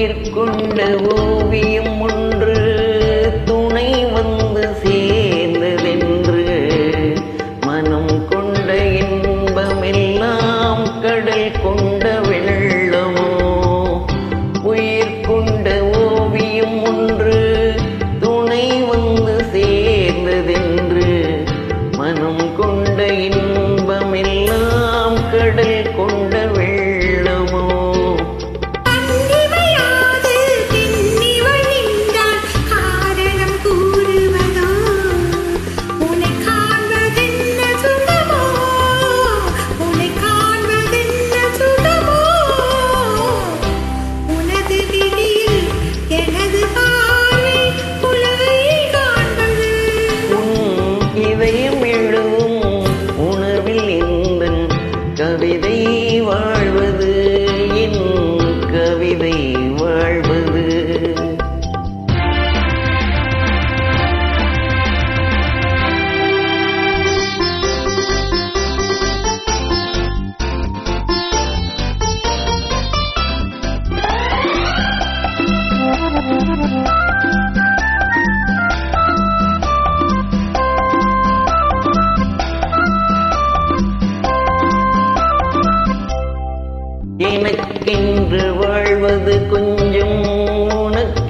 உயிர்கொண்ட ஓவியம் ஒன்று துணை வந்து சேர்ந்ததென்று. மனம் கொண்ட இன்பமெல்லாம் கடல் கொண்ட வெள்ள இவையும் எழுவும்.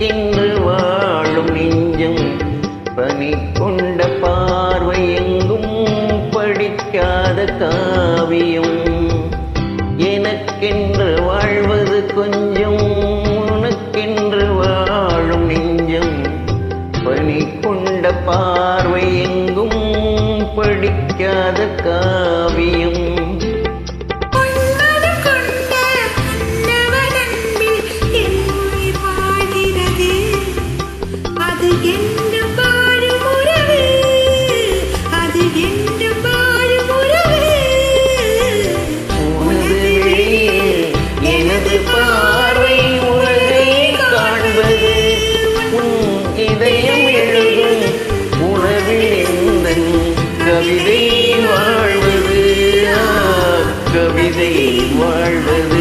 உனக்கென்று வாழும் நெஞ்சம் பனி கொண்ட பார்வை எங்கும் படிக்காத காவியம். எனக்கென்று வாழ்வது கொஞ்சம் உனக்கென்று வாழும் நெஞ்சம் பனி கொண்ட பார்வை எங்கும் படிக்காத காவியம். இதயம் எழுதும் உணவில் எந்த கவிதை வாழ்வது. கவிதை வாழ்வது.